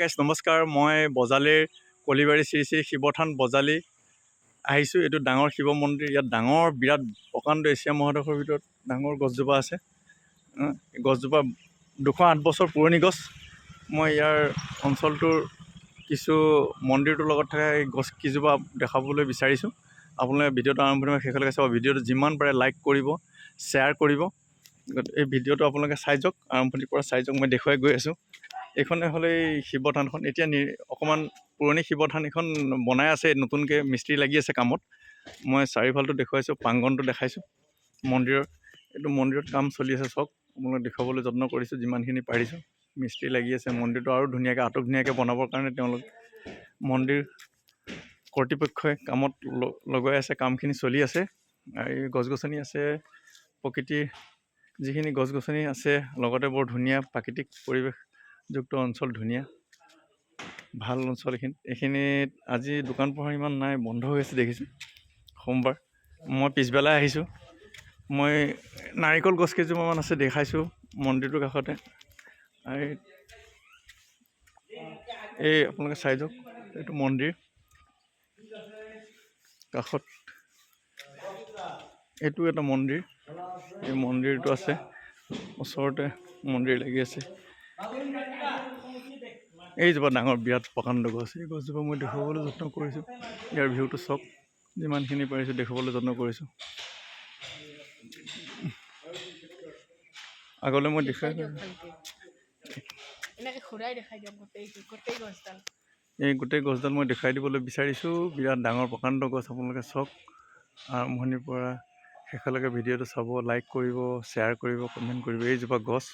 গাইছ নমস্কাৰ। মই বজালিৰ কলিবাৰী শ্ৰী শ্ৰী শিৱথান বজালি। আহিছোঁ এইটো ডাঙৰ শিৱ মন্দিৰ। ইয়াত ডাঙৰ বিৰাট প্ৰকাণ্ড এছিয়া মহাদেশৰ ভিতৰত ডাঙৰ গছজোপা আছে। গছজোপা দুশ আঠ বছৰ পুৰণি গছ। মই ইয়াৰ অঞ্চলটোৰ কিছু মন্দিৰটোৰ লগত থকা গছ কেইজোপা দেখাবলৈ বিচাৰিছোঁ। আপোনালোকে ভিডিঅ'টো আৰম্ভণি পৰা শেষলৈকে চাব। ভিডিঅ'টো যিমান পাৰে লাইক কৰিব শ্বেয়াৰ কৰিব। এই ভিডিঅ'টো আপোনালোকে চাই যাওক। আৰম্ভণিৰ পৰা চাই যাওক। মই দেখুৱাই গৈ আছোঁ। এইখনে হ'লে শিৱ থানখন এতিয়া নি অকণমান পুৰণি শিৱ থান এইখন বনাই আছে নতুনকৈ মিস্ত্ৰী লাগি আছে কামত। মই চাৰিওফালটো দেখুৱাইছোঁ প্ৰাংগণটো দেখাইছোঁ। মন্দিৰৰ এইটো মন্দিৰত কাম চলি আছে চাওক আপোনালোকক দেখুৱাবলৈ যত্ন কৰিছোঁ যিমানখিনি পাৰিছোঁ। মিস্ত্ৰী লাগি আছে মন্দিৰটো আৰু ধুনীয়াকৈ আটক ধুনীয়াকৈ বনাবৰ কাৰণে তেওঁলোক মন্দিৰ কৰ্তৃপক্ষই কামত লগাই আছে কামখিনি চলি আছে। এই গছ গছনি আছে প্ৰকৃতিৰ যিখিনি গছ গছনি আছে লগতে বৰ ধুনীয়া প্ৰাকৃতিক পৰিৱেশযুক্ত অঞ্চল ধুনীয়া। ভালো অঞ্চল এইখিনি এইখিনিত আজি দোকান পোহাৰ ইমান নাই, বন্ধ হৈ আছে দেখিছোঁ। সোমবাৰ। মই পিছবেলাই আহিছোঁ। মই নাৰিকল গছ কেইজোপামান আছে দেখাইছোঁ মন্দিৰটোৰ কাষতে। এই আপোনালোকে চাই যাওক, এইটো মন্দিৰ। কাষত এইটো এটা মন্দিৰ। এই মন্দিৰটো আছে। ওচৰতে মন্দিৰ লাগি আছে। এইজোপা ডাঙৰ বিৰাট প্ৰকাণ্ড গছ এই গছজোপা মই দেখুৱাবলৈ যত্ন কৰিছোঁ। ইয়াৰ ভিউটো চাওক যিমানখিনি পাৰিছোঁ দেখুৱাবলৈ যত্ন কৰিছোঁ। আগলৈ মই দেখুৱাই দেখাই এই গোটেই গছডাল মই দেখুৱাই দিবলৈ বিচাৰিছোঁ। বিৰাট ডাঙৰ প্ৰকাণ্ড গছ আপোনালোকে চাওক। আৰম্ভণিৰ পৰা শেষলৈকে ভিডিঅ'টো চাব লাইক কৰিব শ্বেয়াৰ কৰিব কমেণ্ট কৰিব। এইজোপা গছ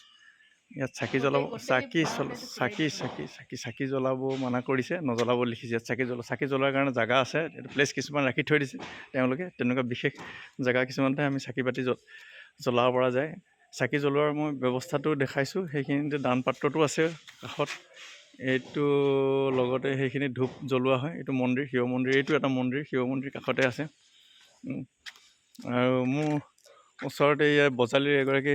ইয়াত চাকি জ্বলাব চাকি চাকি চাকি চাকি চাকি জ্বলাব মানা কৰিছে নজ্বলাব লিখিছে। ইয়াত চাকি জ্বলা চাকি জ্বলোৱাৰ কাৰণে জেগা আছে এইটো প্লেচ কিছুমান ৰাখি থৈ দিছে। তেওঁলোকে তেনেকুৱা বিশেষ জেগা কিছুমানতে আমি চাকি বাতি জ্ব জ্বলাব পৰা যায়। চাকি জ্বলোৱাৰ মই ব্যৱস্থাটো দেখাইছোঁ সেইখিনিতে দান পাত্ৰটো আছে কাষত। এইটো লগতে সেইখিনি ধূপ জ্বলোৱা হয় এইটো মন্দিৰ শিৱ মন্দিৰ এইটো এটা মন্দিৰ শিৱ মন্দিৰ কাষতে আছে। আৰু মোৰ ওচৰতে ইয়াৰ বজালিৰ এগৰাকী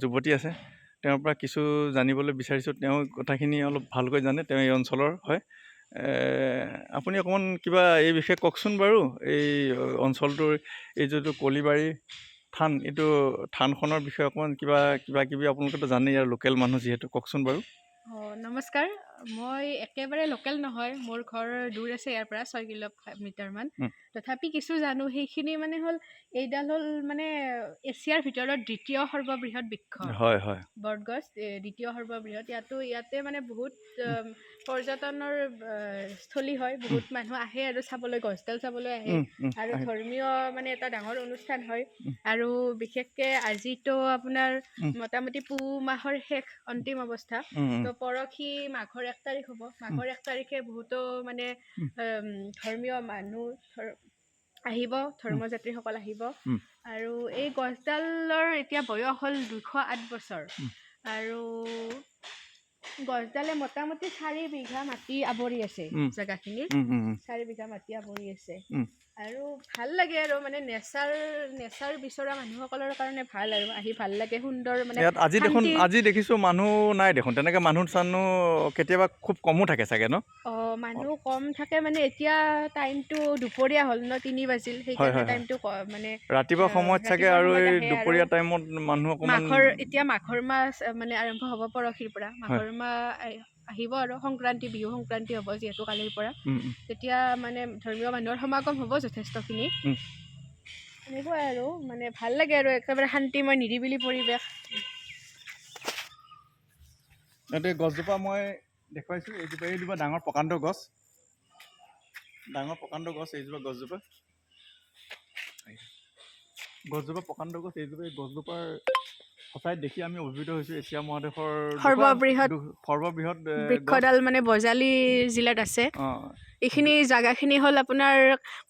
যুৱতী আছে। তেওঁৰ পৰা কিছু জানিবলৈ বিচাৰিছোঁ তেওঁ কথাখিনি অলপ ভালকৈ জানে তেওঁ এই অঞ্চলৰ হয়। আপুনি অকণমান কিবা এই বিষয়ে কওকচোন বাৰু এই অঞ্চলটোৰ এই যিটো কলিবাৰী থান এইটো থানখনৰ বিষয়ে অকণমান কিবা কিবা কিবি আপোনালোকেতো জানেই ইয়াৰ লোকেল মানুহ যিহেতু কওকচোন বাৰু। অঁ নমস্কাৰ মই একেবাৰে লোকেল নহয় মোৰ ঘৰ দূৰ আছে ইয়াৰ পৰা ছয় কিলোমিটাৰমান। তথাপি কিছু জানো সেইখিনি মানে হ'ল এইডাল হ'ল মানে এছিয়াৰ ভিতৰত দ্বিতীয় সৰ্ববৃহৎ বৃক্ষ। হয় হয়। বটগছ দ্বিতীয় সৰ্ববৃহৎ। ইয়াতো ইয়াতে মানে বহুত পৰ্যটনৰ স্থলী হয় বহুত মানুহ আহে আৰু চাবলৈ গছডাল চাবলৈ আহে। আৰু ধৰ্মীয় মানে এটা ডাঙৰ অনুষ্ঠান হয়। আৰু বিশেষকৈ আজিতো আপোনাৰ। মোটামুটি পুহ মাহৰ শেষ অন্তিম অৱস্থা। তো পৰহি মাঘৰ এক তাৰিখ হ'ব। মাঘৰ এক তাৰিখে বহুতো মানে ধৰ্মীয় মানুহ আহিব ধৰ্মযাত্ৰীসকল আহিব। আৰু এই গছডালৰ এতিয়া বয়স হ'ল দুশ আঠ বছৰ। আৰু গছডালে মোটামুটি চাৰি বিঘা মাটি আৱৰি আছে। জেগাখিনিত। চাৰি বিঘা মাটি আৱৰি আছে। আৰু ভাল লাগে আৰু মানে নেচাৰ নেচাৰ বিচৰা মানুহসকলৰ কাৰণে ভাল আৰু আহি ভাল লাগে সুন্দৰ মানে ইয়াত আজি দেখোন শান্তি- আজি দেখিছোঁ মানুহ নাই দেখোন তেনেকৈ মানুহ চানুহ কেতিয়াবা খুব কমো থাকে চাগে ন? অঁ মানুহ কম থাকে মানে এতিয়া টাইমটো দুপৰীয়া হ'ল ন তিনি বাজিল সেইকাৰণে হয়। টাইমটো ক- মানে ৰাতিপুৱা সময়ত চাগে ৰাতিপুৱা আৰু এই সময়ত আহে দুপৰীয়া টাইমত মানুহ অকণমান মাঘৰ এতিয়া মাঘৰ মাহ মানে আৰম্ভ হ'ব পৰহিৰ পৰা। মাঘৰ মাহ আহ- আহিব আৰু সংক্ৰান্তি বিহু সংক্ৰান্তি হ'ব যিহেতু কালিৰ পৰা। তেতিয়া মানে ধৰ্মীয় মানুহৰ সমাগম হ'ব যথেষ্টখিনি। এনেকুৱাই আৰু মানে ভাল লাগে আৰু একেবাৰে শান্তিময় নিৰিবিলি পৰিৱেশ। ইয়াতে গছজোপা মই দেখুৱাইছোঁ এইজোপা এইজোপা ডাঙৰ প্ৰকাণ্ড গছ। ডাঙৰ প্ৰকাণ্ড গছ এইজোপা গছজোপা। গছজোপা প্ৰকাণ্ড গছ এইজোপা এই গছজোপাৰ সঁচাই দেখি আমি অভিভূত হৈছোঁ এছিয়া মহাদেশৰ দুশ- সৰ্ববৃহৎ সৰ্ববৃহৎ। বৃক্ষডাল মানে বজালি জিলাত আছে। এইখিনি জাগাখিনি হ'ল আপোনাৰ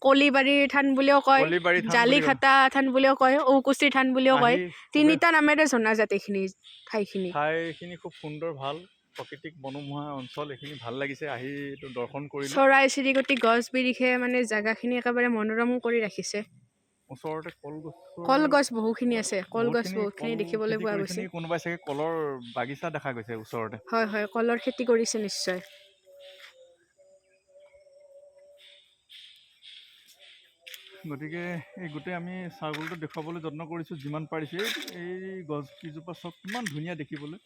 কলিবাৰী থান বুলিও কয়। জালিঘাটা থান বুলিও। কয় ঔকুচি থান বুলিও কয়। তিনিটা নামেৰে জনাজাত এইখিনি ঠাইখিনি। ঠাইখিনি খুব সুন্দৰ ভাল প্ৰাকৃতিক মনোমোহা অঞ্চল এইখিনি ভাল লাগিছে আহি দৰ্শন কৰিলোঁ। চৰাই চিৰিকটি গছ বিৰিখে মানে জাগাখিনি একেবাৰে মনোৰম কৰি ৰাখিছে। ওচৰতে কলগছ কলগছ বহুখিনি আছে কলগছ বহুতখিনি দেখিবলৈ পোৱা গৈছে। কোনোবাই চাগে কলৰ বাগিচা দেখা গৈছে ওচৰতে। হয় হয় কলৰ খেতি কৰিছে নিশ্চয়। গতিকে এই গোটেই আমি চাৰ্কলটো দেখুৱাবলৈ যত্ন কৰিছোঁ যিমান পাৰিছোঁ। এই এই গছ কেইজোপা চব কিমান ধুনীয়া দেখিবলৈ।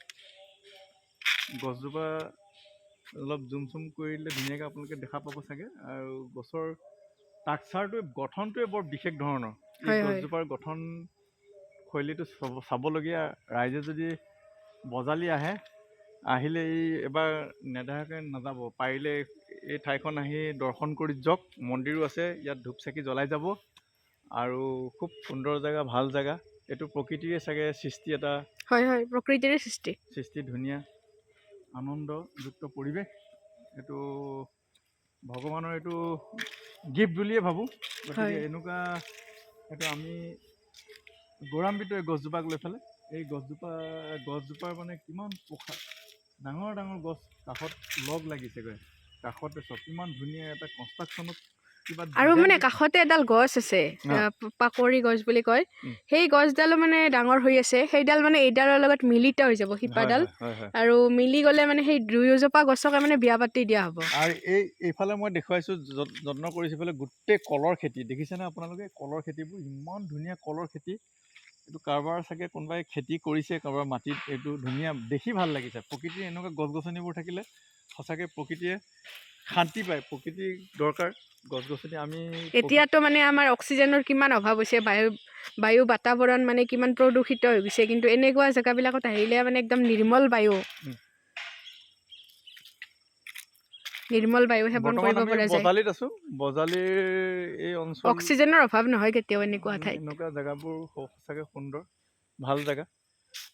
গছজোপা অলপ জুম চুম কৰিলে ধুনীয়াকৈ আপোনালোকে দেখা পাব চাগে। আৰু গছৰ ষ্ট্ৰাকচাৰটোৱে গঠনটোৱে বৰ বিশেষ ধৰণৰ। এই। গছজোপাৰ গঠন শৈলীটো চাব চাবলগীয়া ৰাইজে যদি বজালি আহে আহিলে এই এবাৰ নেদেখাকৈ নাযাব। পাৰিলে এই ঠাইখন আহি দৰ্শন কৰি যাওক। মন্দিৰো আছে ইয়াত ধূপ চাকি জ্বলাই যাব। আৰু খুব সুন্দৰ জেগা ভালো জেগা। এইটো প্ৰকৃতিৰে চাগে সৃষ্টি এটা হয় হয় প্ৰকৃতিৰে সৃষ্টি। সৃষ্টি ধুনীয়া আনন্দযুক্ত পৰিৱেশ। এইটো ভগৱানৰ এইটো গিফ্ট বুলিয়ে ভাবোঁ। গতিকে এনেকুৱা এইটো আমি গৌৰৱান্বিত এই গছজোপাক লৈ পেলাই এই গছজোপা গছজোপাৰ মানে কিমান পোখা ডাঙৰ ডাঙৰ গছ কাষত লগ লাগিছেগৈ। কাষতে চব কিমান ধুনীয়া এটা কনষ্ট্ৰাকশ্যনত আৰু মানে কাষতে এডাল গছ আছে পাকৰি গছ বুলি কয়। সেই গছডালো মানে ডাঙৰ হৈ আছে। সেইডাল মানে এইডালৰ লগত মিলিত হৈ যাব শিপাডাল। আৰু মিলি গ'লে মানে সেই দুয়োজোপা গছকে মানে বিয়া পাতি দিয়া হ'ব। আৰু এই এইফালে মই দেখুৱাইছোঁ যত- যত্ন কৰিছোঁ এইফালে গোটেই কলৰ খেতি। দেখিছেনে আপোনালোকে? কলৰ খেতিবোৰ ইমান ধুনীয়া কলৰ খেতি। এইটো কাৰোবাৰ চাগে কোনোবাই খেতি কৰিছে কাৰোবাৰ মাটিত। এইটো ধুনীয়া দেখি ভাল লাগিছে। প্ৰকৃতিৰ এনেকুৱা গছ গছনিবোৰ থাকিলে সঁচাকৈ প্ৰকৃতিয়ে শান্তি পায় প্ৰকৃতিৰ দৰকাৰ গছ গছনি আমি এতিয়াতো মানে আমাৰ অক্সিজেনৰ কিমান অভাৱ হৈছে বায়ু বায়ু বাতাৱৰণ মানে কিমান প্ৰদূষিত হৈ গৈছে কিন্তু এনেকুৱা জেগাবিলাকত আহিলে মানে একদম নিৰ্মল বায়ু। নিৰ্মল বায়ু সেৱন কৰিব পৰা যায়। বজালিত আছোঁ বজালিৰ এই অঞ্চল অক্সিজেনৰ অভাৱ নহয় কেতিয়াও এনেকুৱা ঠাইত। এনেকুৱা জেগাবোৰ সঁচাকৈ সুন্দৰ ভালো জেগা।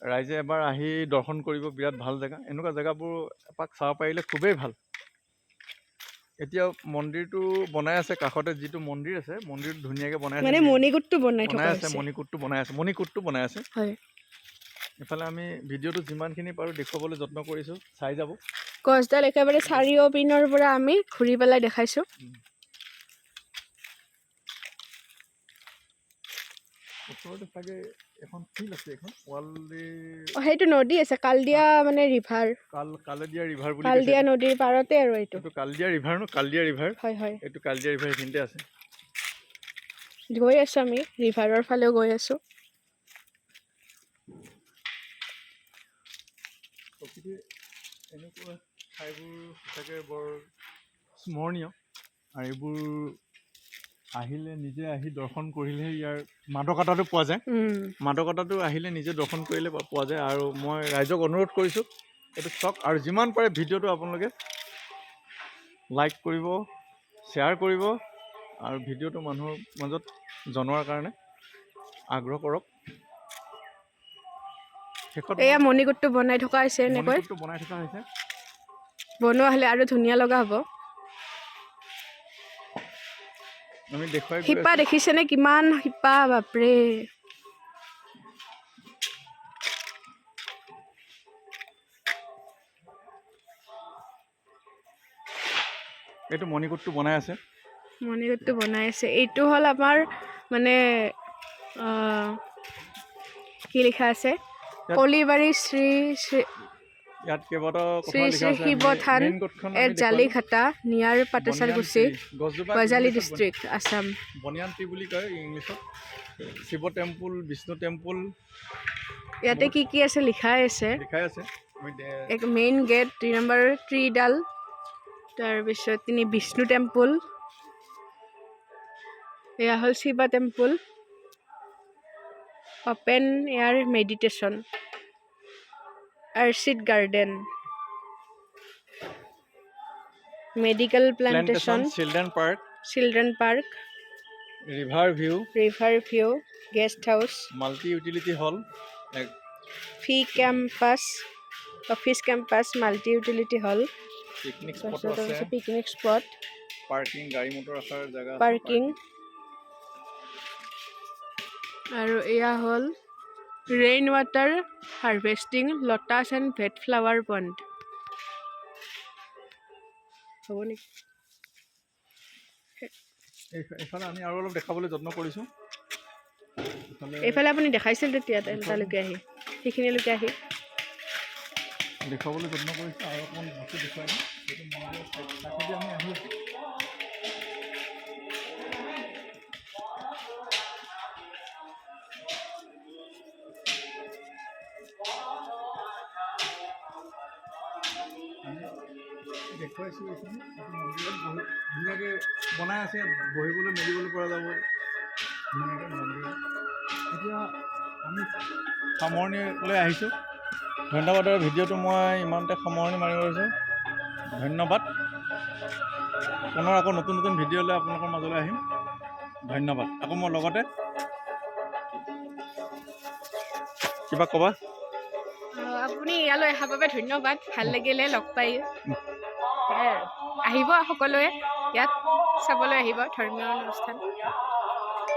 ৰাইজে এবাৰ আহি দৰ্শন কৰিব বিৰাট ভালো জেগা। এনেকুৱা জেগাবোৰ এপাক চাব পাৰিলে খুবেই ভালো। এতিয়া মন্দিৰটো বনাই আছে কাষতে যিটো মন্দিৰ আছে মন্দিৰটো ধুনীয়াকৈ বনাই মানে আছে মণিকূটটো বনাই থকা আছে মণিকূটটো বনাই আছে মণিকূটটো বনাই আছে। হয়। ইফালে আমি ভিডিঅ'টো যিমানখিনি পাৰোঁ দেখুৱাবলৈ যত্ন কৰিছোঁ চাই যাব। গছডাল একেবাৰে চাৰিও পিনৰ পৰা আমি ঘূৰি পেলাই দেখাইছোঁ। ওচৰতে চাগে এখন ফিল্ড আছে এখন ৱালৰে অ, সেইটো নদী আছে কালদিয়া মানে ৰিভাৰ কাল কালেদিয়া ৰিভাৰ বুলি কালদিয়া নদীৰ পাৰতে আৰু এইটো। এইটো কালদিয়া ৰিভাৰ ন কালদিয়া ৰিভাৰ হয় হয়। এইটো কালদিয়া ৰিভাৰ এইখিনিতে আছে। গৈ আছোঁ আমি ৰিভাৰৰ ফালেও গৈ আছোঁ। প্ৰকৃতিৰ এনেকুৱা ঠাইবোৰ সঁচাকৈ বৰ স্মৰণীয়। আৰু এইবোৰ আহিলে নিজে আহি দৰ্শন কৰিলেহে ইয়াৰ মাদকতাটো পোৱা যায়। মাদকতাটো আহিলে নিজে দৰ্শন কৰিলে পোৱা যায় আৰু মই ৰাইজক অনুৰোধ কৰিছোঁ এইটো চাওক আৰু যিমান পাৰে ভিডিঅ'টো আপোনালোকে লাইক কৰিব শ্বেয়াৰ কৰিব আৰু ভিডিঅ'টো মানুহৰ মাজত জনোৱাৰ কাৰণে আগ্ৰহ কৰক। এয়া মণিকূটটো বনাই থকা হৈছে এনেকৈ মণিকূটটো বনাই থকা হৈছে। বনোৱা হ'লে আৰু ধুনীয়া লগা হ'ব। শিপা। দেখিছেনে কিমান শিপা বাপৰে। এইটো মণিকূটটো বনাই আছে। মণিকূটটো বনাই আছে। এইটো হ'ল আমাৰ মানে কি লিখা আছে? কলিবাৰী শ্ৰী শ্ৰী শ্ৰী শ্ৰী আছে শিৱ থান main এট জালিঘাটা নিয়াৰ ইংলিছত বন- ডিষ্ট্ৰিক্ট আছাম। বনিয়ান বুলি কয় ইংলিছত। শিৱ টেম্পুল বিষ্ণু টেম্পুল ইয়াতে কি কি আছে? লিখাই আছে। লিখাই আছে। এক মেইন গেট দুই নম্বৰ ত্ৰিডাল তাৰপিছত তিনি বিষ্ণু টেম্পুল এয়া হ'ল Shiva temple open air meditation orchid garden medical plantation children park children park river view river view guest house multi utility hall ফি campus office campus multi utility hall picnic spot আছে. Picnic spot parking গাড়ি motor রাখার জায়গা parking আৰু এয়া হ'ল rain water harvesting lotus and VAT flower pond হ'ব নেকি? এই- এইফালে আমি আৰু অলপ দেখাবলৈ যত্ন কৰিছোঁ। ইফালে এইফালে আপুনি দেখাইছিল তেতিয়া তালৈকে আহি। সেইখিনিলৈকে আহি। দেখুৱাবলৈ যত্ন কৰিছোঁ আৰু অকণমান বস্তু দেখুৱাই দিম সেইটো আমি আহি আছোঁ। দেখুৱাইছোঁ এইখিনি। মন্দিৰত বহুত ধুনীয়াকৈ বনাই আছে বহিবলৈ মেলিবলৈ পৰা যাব। ধুনীয়াকৈ মন্দিৰ এতিয়া আমি সামৰণিলৈ আহিছোঁ। ধন্যবাদ আৰু ভিডিঅ'টো মই ইমানতে সামৰণি মাৰিব পাৰিছোঁ ধন্যবাদ। পুনৰ আকৌ নতুন নতুন ভিডিঅ' লৈ আপোনালোকৰ মাজলৈ আহিম। ধন্যবাদ। আকৌ মই লগতে কিবা ক'বা? আপুনি ইয়ালৈ অহাৰ বাবে ধন্যবাদ। ভালো লাগিলে লগ পাই। আহিব সকলোৱে। ইয়াত চাবলৈ আহিব ধৰ্মীয় অনুষ্ঠান।